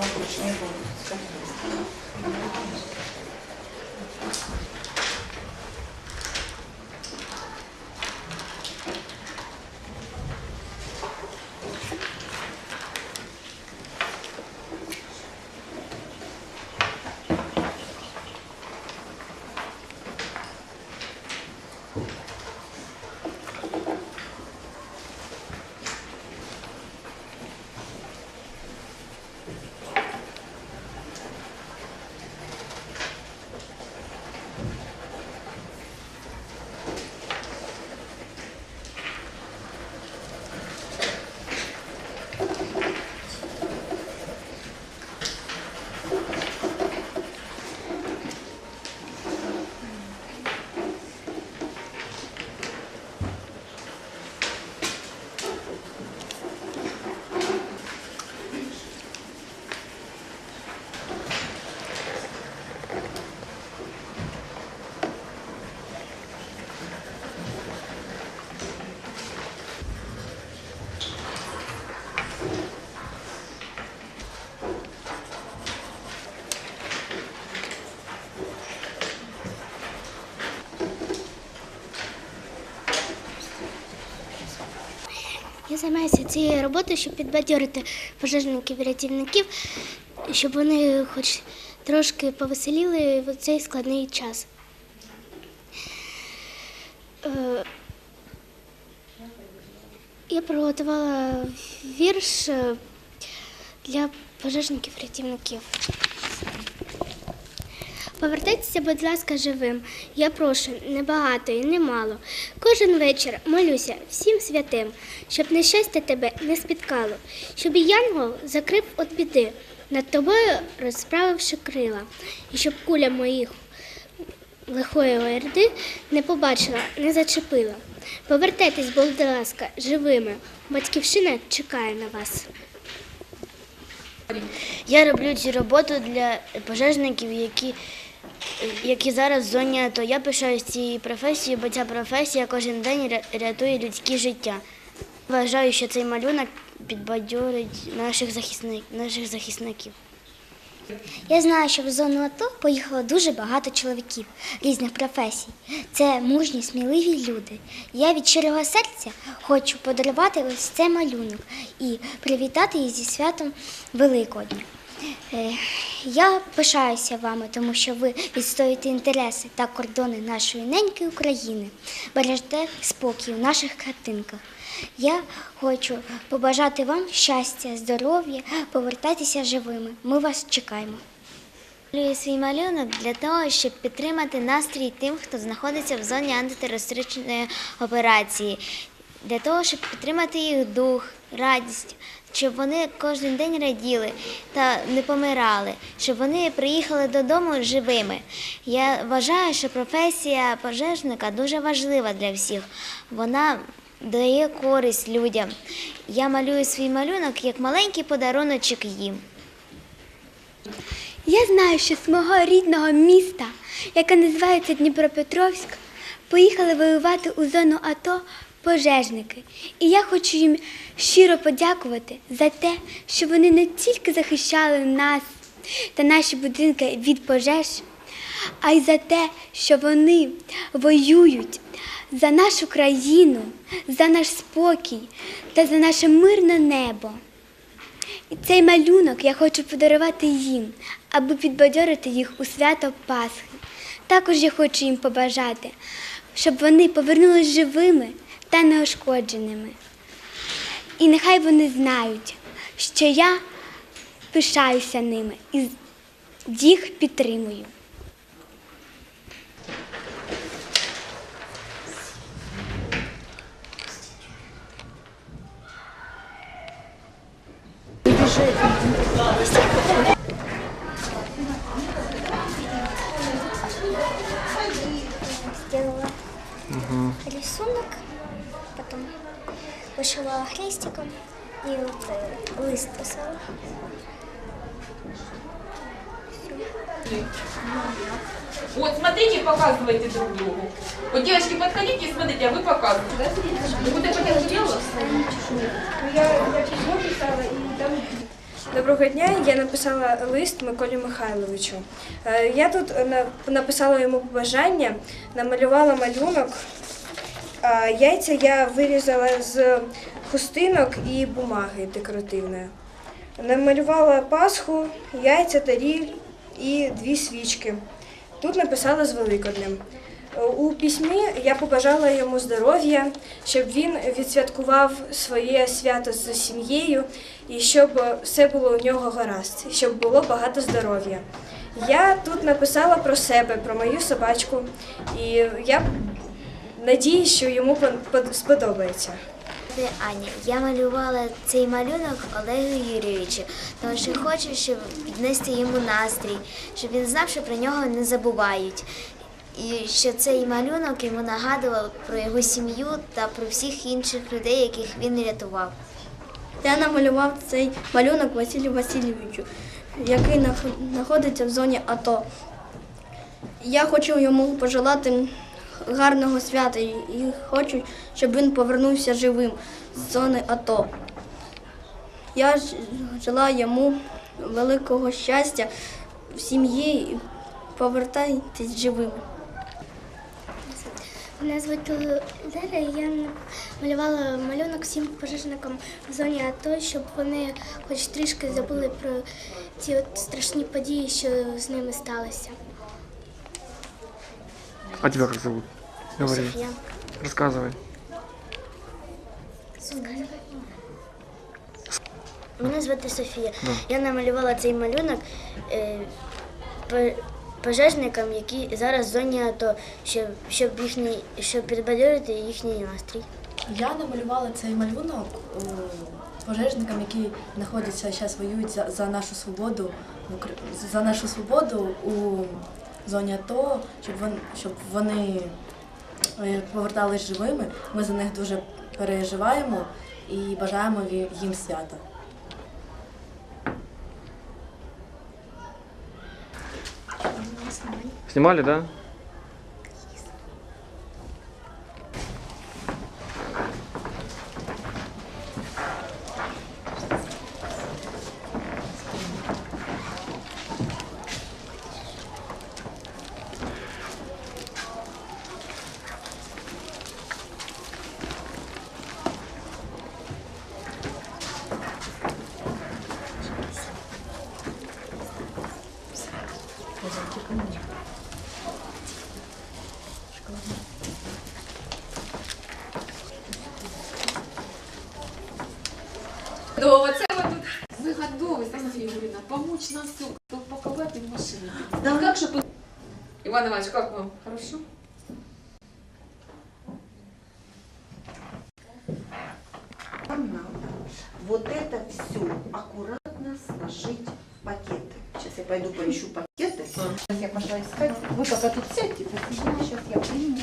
Конкурсний Я займаюся цією роботою, щоб підбадьорити пожежників і рятівників, щоб вони хоч трошки повеселіли в цей складний час. Е, Я приготувала вірш е, для пожежників-рятівників. Повертайтеся, будь ласка, живим. Я прошу небагато і немало. Кожен вечір молюся всім святим, щоб нещастя тебе не спіткало, щоб і янгол закрив від біди, над тобою розправивши крила, і щоб куля моїх лихої орди не побачила, не зачепила. Повертайтесь, будь ласка, живими. Батьківщина чекає на вас. Я роблю цю роботу для пожежників, які, які зараз в зоні АТО. Я пишаюсь цією професією, бо ця професія кожен день рятує людське життя. Вважаю, що цей малюнок підбадьорить наших, захисник, наших захисників. Я знаю, що в зону АТО поїхало дуже багато чоловіків різних професій. Це мужні, сміливі люди. Я від щирого серця хочу подарувати ось цей малюнок і привітати їх зі святом Великодня. Е, Я пишаюся вами, тому що ви відстоюєте інтереси та кордони нашої неньки України, бережете спокій у наших хатинках. Я хочу побажати вам щастя, здоров'я, повертайтеся живими. Ми вас чекаємо. Малюю свій малюнок для того, щоб підтримати настрій тим, хто знаходиться в зоні антитерористичної операції, для того, щоб підтримати їх дух, радість, щоб вони кожен день раділи та не помирали, щоб вони приїхали додому живими. Я вважаю, що професія пожежника дуже важлива для всіх. Вона дає користь людям. Я малюю свій малюнок як маленький подаруночок їм. Я знаю, що з мого рідного міста, яке називається Дніпропетровськ, поїхали воювати у зону АТО пожежники. І я хочу їм щиро подякувати за те, що вони не тільки захищали нас та наші будинки від пожеж, а й за те, що вони воюють за нашу країну, за наш спокій та за наше мирне небо. І цей малюнок я хочу подарувати їм, аби підбадьорити їх у свято Пасхи. Також я хочу їм побажати, щоб вони повернулись живими та неушкодженими. І нехай вони знають, що я пишаюся ними і їх підтримую. сделала рисунок, вышивала крестиком и вот э, лист писала. Вот, смотрите и показывайте друг другу. Вот, девочки, подходите и смотрите, а вы показываете. Вот это я сделала. Доброго дня. Я написала лист Миколі Михайловичу. Е, Я тут на- написала йому побажання, намалювала малюнок. Яйця я вирізала з хустинок і бумаги декоративної. Намалювала пасху, яйця, таріль і дві свічки. Тут написала з Великоднем. У письмі я побажала йому здоров'я, щоб він відсвяткував своє свято з сім'єю і щоб все було у нього гаразд, щоб було багато здоров'я. Я тут написала про себе, про мою собачку, і я надіюсь, що йому сподобається. Аня. Я малювала цей малюнок Олегу Юрійовичу, тому що хочу, щоб піднести йому настрій, щоб він знав, що про нього не забувають. І що цей малюнок йому нагадував про його сім'ю та про всіх інших людей, яких він рятував. Я намалював цей малюнок Василю Васильовичу, який нах- знаходиться в зоні АТО. Я хочу йому пожелати гарного свята і і хочу, щоб він повернувся живим з зони АТО. Я желаю йому великого щастя в сім'ї повертайтесь живими. Мене звуть Леля, я малювала малюнок всім пожежникам в зоні АТО, щоб вони хоч трішки забули про ті от страшні події, що з ними сталися. А тебя как зовут? Говори. Софія. Рассказывай. Мене звати Софія. Я намалювала цей малюнок е, по- пожежникам, які зараз в зоні АТО, щоб, щоб, їхній, щоб підбадьорити їхній настрій. Я намалювала цей малюнок е, пожежникам, які знаходяться зараз воюють за, за нашу свободу за нашу свободу у зоні АТО, щоб вони, щоб вони е, повертались живими. Ми за них дуже переживаємо і бажаємо їм свята. Снимали, да? Довго це ви тут. Ви готові, Софія Юрійовна, помочь нам все, паковати в машині. Да. Как же... по- Иван Иванович, как вам? Хорошо? Нам надо вот это все аккуратно сложить в пакеты. Сейчас я пойду поищу пакеты. Сейчас я пошла искать. Вы пока тут сядьте, сейчас я приму.